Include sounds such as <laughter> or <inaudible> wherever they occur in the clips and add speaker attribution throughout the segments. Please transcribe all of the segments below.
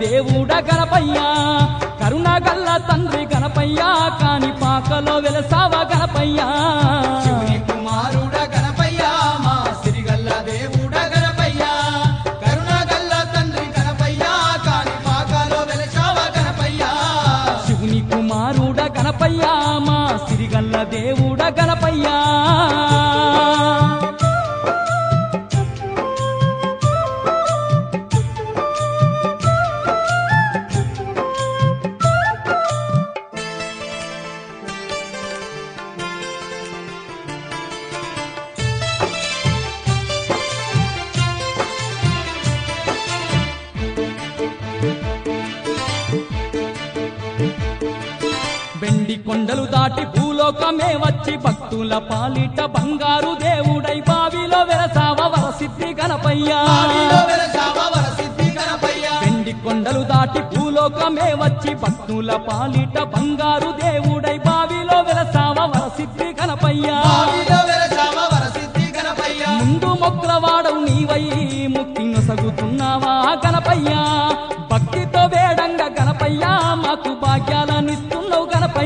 Speaker 1: దేవుడ గణపయ్యా
Speaker 2: కరుణ గల్ల తండ్రి గణపయ్యా కాని పాకలో వెలసావ గణపయ్యా?
Speaker 1: వెండి కొండలు దాటి భూలోకమే వచ్చి భక్తుల పాలిట బంగారు దేవుడై బావిలో వెలసావ వరసిద్ధి గణపయ్యా. వెండి కొండలు దాటి భూలోకమే వచ్చి భక్తుల పాలిట బంగారు దేవుడై బావిలో వెలసావ వరసిద్ధి గణపయ్యా. ముందు మొక్కలవాడవు నీవై ముక్తి నొసగుతున్నావా గణపయ్యా? భక్తితో వేడంగా గణపయ్యా మాకు భాగ్యాలనిస్తున్నావు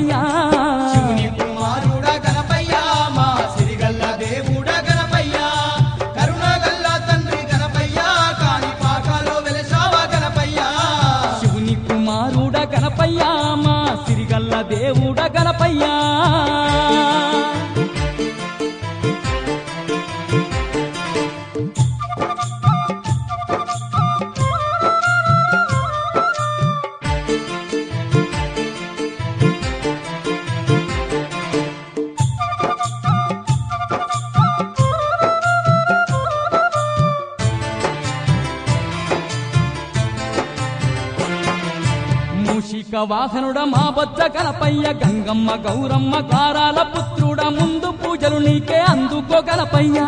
Speaker 1: గణపయ్యా.
Speaker 2: శివుని కుమారుడ గణపయ్య మా సిరిగల్ల దేవుడ గణపయ్య. గణపయ్యా
Speaker 1: మా బొజ్జ గణపయ్య గంగమ్మ గౌరమ్మ గారాల పుత్రుడ ముందు పూజలు నీకే అందుకో గణపయ్యా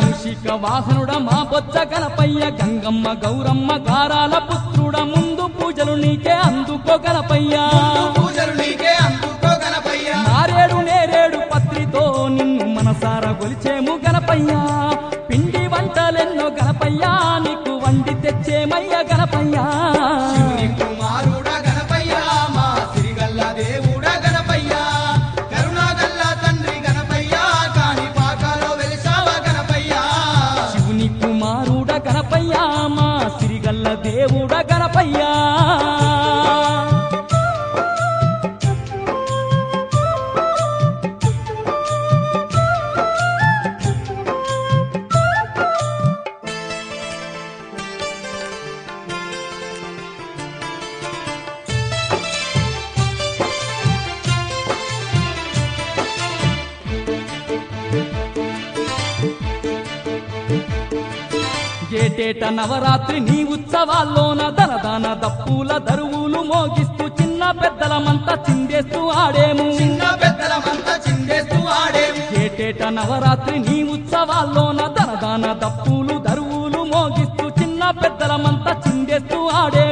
Speaker 1: మూషిక వాహనుడ మా బొజ్జ గణపయ్య గంగమ్మ గౌరమ్మ గారాల పుత్రుడ ముందు పూజలు నీకే అందుకో గణపయ్యా
Speaker 2: పూజలు నీకే అందుకో గణపయ్య
Speaker 1: నారేడు నేరేడు పత్రితో నిన్ను మనసార గొలిచేము గణపయ్యా తెచ్చేమయ్య గణపయ్యా.
Speaker 2: శివుని కుమారుడ గణపయ్య మా సిరిగల్ల దేవుడ గణపయ్య. కరుణాగల్ల తండ్రి గణపయ్య కాని పాకాలో వెలిసావ గణపయ్య.
Speaker 1: శివుని కుమారుడ గణపయ్యా మా సిరిగల్ల దేవుడ ఏటేట నవరాత్రి నీ ఉత్సవాల్లోన దనదాన దప్పుల దరువులు మోగిస్తూ చిన్న పెద్దలమంతా చిందేస్తూ ఆడేము.
Speaker 2: చిన్న పెద్దలమంతా చిందేస్తూ ఆడేము.
Speaker 1: ఏటేట నవరాత్రి నీ ఉత్సవాల్లోన దనదాన దప్పులు దరువులు మోగిస్తూ చిన్న పెద్దలమంతా చిందేస్తూ ఆడేము.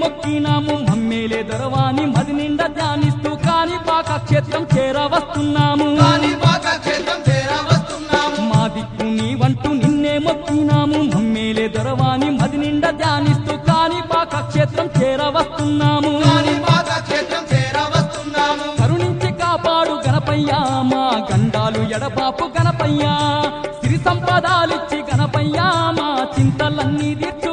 Speaker 1: మొక్కినాము మమ్మేలే దొరవాని మది నిండా ధ్యానిస్తూ కాని పాక క్షేత్రం
Speaker 2: చేరా వస్తున్నాము
Speaker 1: మా దిక్కు నీవంటూ నిన్నే మొక్కినాము మమ్మేలే దొరవాని మది నిండా ధ్యానిస్తూ కాని పాక క్షేత్రం చేరవస్తున్నాము.
Speaker 2: కాని పాక క్షేత్రం చేరా వస్తున్నాము
Speaker 1: కరుణించి కాపాడు గణపయ్యా మా గండాలు ఎడబాపు గణపయ్యా. సిరి సంపదాలిచ్చి గణపయ్యా మా చింతలన్నీ తీర్చు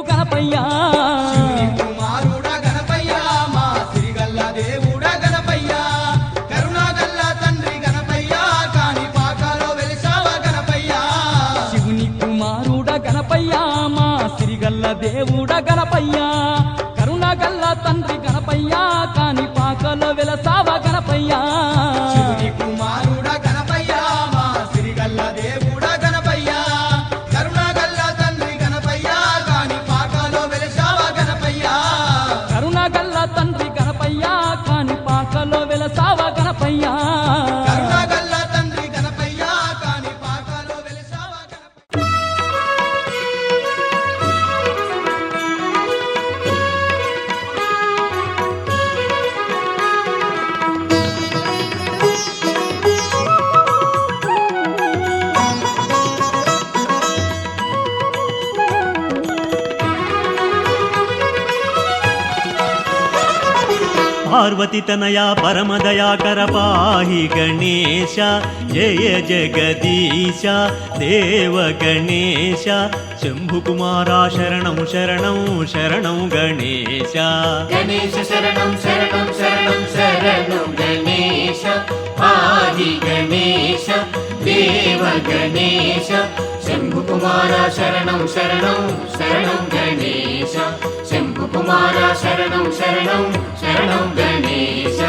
Speaker 1: కరుణగల్ల తండ్రి గణపయ్య
Speaker 3: పార్వతి తనయా పరమదయాకర పాహి గణేశ జయ జగదీశ దేవ గణేశ శంభు కుమారా శరణం శరణం శరణం గణేశ
Speaker 4: గణేశ శరణం శరణం శరణం శరణం గణేశ ఆది గణేశ దేవ గణేశ శంభు కుమార శరణం కుమార శరణం శరణం శరణం గణేశ.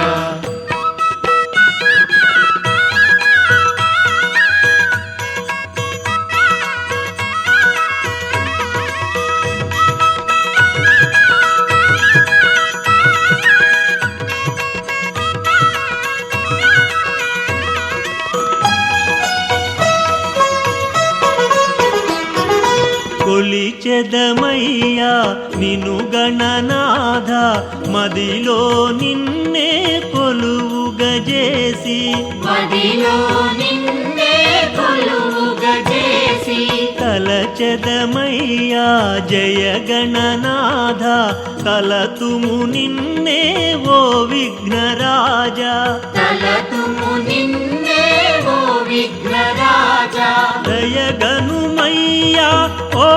Speaker 3: కొలిచెదమయ్యా నిను గణనాథ మదిలో నిన్నే కొలువుగజేసి
Speaker 4: మదిలో నిన్నే కొలువుగజేసి
Speaker 3: తలచెదమయ్యా జయ గణనాథ తలతుము నిన్నే ఓ విఘ్నరాజా.
Speaker 4: తలతుము నిన్నే ఓ విఘ్నరాజా.
Speaker 3: దయగనుమయ్యా ఓ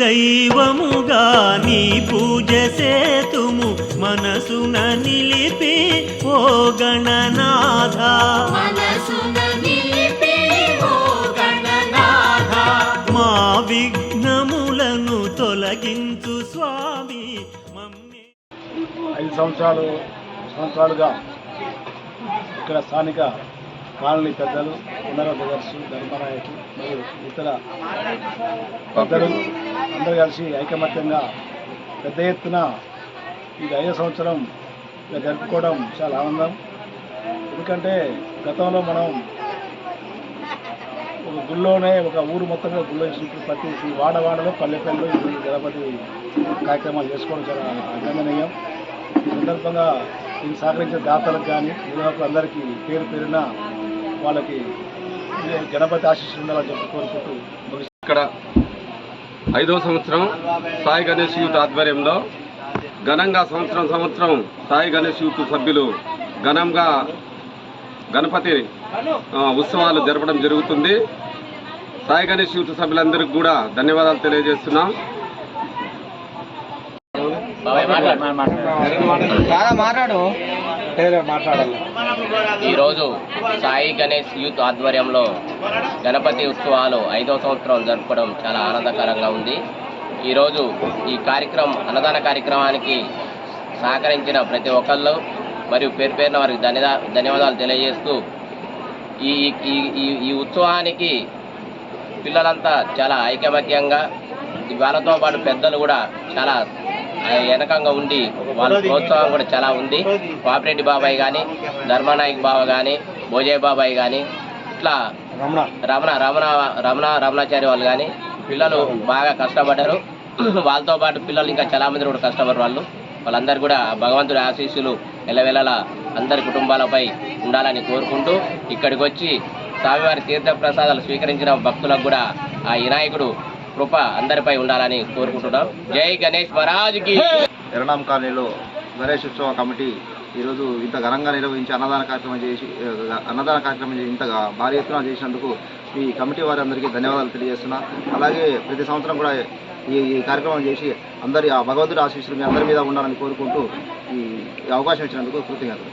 Speaker 3: దైవముగా నీ పూజ సేతుము మనసున నిలిపి ఓ గణనాథ.
Speaker 4: మనసున నిలిపి ఓ గణనాథ.
Speaker 3: మా విఘ్నములను తొలగించు స్వామి మమ్మే.
Speaker 5: ఐదు సంవత్సరాలు సంవత్సరాలుగా ఇక్కడ స్థానిక కాలనీ పెద్దలు ఉన్నర బ్రదర్స్ ధర్మనాయకు మరియు ఇతర పెద్దలు అందరూ కలిసి ఐకమత్యంగా పెద్ద ఎత్తున ఇది ఐదో సంవత్సరం జరుపుకోవడం చాలా ఆనందం. ఎందుకంటే గతంలో మనం ఒక గుళ్ళోనే ఒక ఊరు మొత్తంగా గుళ్ళో ప్రతి వాడ వాడలో పల్లెపల్లిలో ఈ గణపతి కార్యక్రమాలు చేసుకోవడం చాలా అభినందనీయం. ఈ సందర్భంగా దీన్ని సహకరించిన దాతలకు కానీ నిర్వాహకులు అందరికీ పేరు పేరున వాళ్ళకి గణపతి ఆశీస్సులు ఉండాలని చెప్పి కోరుకుంటూ.
Speaker 6: ఇక్కడ ఐదో సంవత్సరం సాయి గణేష్ యూత్ ఆధ్వర్యంలో ఘనంగా సంవత్సరం సంవత్సరం సాయి గణేష్ యూత్ సభ్యులు ఘనంగా గణపతి ఆ, ఉత్సవాలు జరపడం జరుగుతుంది. సాయి గణేష్ యూత్ సభ్యులందరికీ కూడా ధన్యవాదాలు తెలియజేస్తున్నాం.
Speaker 7: ఈరోజు సాయి గణేష్ యూత్ ఆధ్వర్యంలో గణపతి ఉత్సవాలు ఐదో సంవత్సరం జరుపుకోవడం చాలా ఆనందకరంగా ఉంది. ఈరోజు ఈ కార్యక్రమం అన్నదాన కార్యక్రమానికి సహకరించిన ప్రతి ఒక్కళ్ళు మరియు పేరు పేరున వారికి ధన్యదా ధన్యవాదాలు తెలియజేస్తూ ఈ ఈ ఈ- ఉత్సవానికి పిల్లలంతా చాలా ఐకమత్యంగా వాళ్ళతో పాటు పెద్దలు కూడా చాలా వెనకంగా ఉండి వాళ్ళ ప్రోత్సాహం కూడా చాలా ఉంది. పాపిరెడ్డి బాబాయ్ కానీ ధర్మానాయక్ బాబా కానీ భోజయ్య బాబాయ్ కానీ ఇట్లా
Speaker 5: రమణ.
Speaker 7: రమణ రమణ రమణ రమణాచారి వాళ్ళు కానీ పిల్లలు బాగా కష్టపడ్డారు. <clears throat> వాళ్ళతో పాటు పిల్లలు ఇంకా చాలా మంది కూడా కష్టపడ్డారు వాళ్ళు. వాళ్ళందరూ కూడా భగవంతుడి ఆశీస్సులు ఎల్లవెల్లలా అందరి కుటుంబాలపై ఉండాలని కోరుకుంటూ ఇక్కడికి వచ్చి స్వామివారి తీర్థ ప్రసాదాలు స్వీకరించిన భక్తులకు కూడా ఆ వినాయకుడు కృప అందరిపై ఉండాలని కోరుకుంటున్నాం. జై గణేష్ మహారాజుకి
Speaker 8: ఎరణాం కాలనీలో గణేష్ ఉత్సవ కమిటీ ఈరోజు ఇంత ఘనంగా నిర్వహించి అన్నదాన కార్యక్రమం చేసి అన్నదాన కార్యక్రమం చేసి ఇంత భారీ ఎత్తున చేసినందుకు ఈ కమిటీ వారి అందరికీ ధన్యవాదాలు తెలియజేస్తున్నా. అలాగే ప్రతి సంవత్సరం కూడా ఈ ఈ కార్యక్రమం చేసి అందరి ఆ భగవంతుడి ఆశీస్సులు మీ అందరి మీద ఉండాలని కోరుకుంటూ ఈ అవకాశం ఇచ్చినందుకు కృతజ్ఞతలు.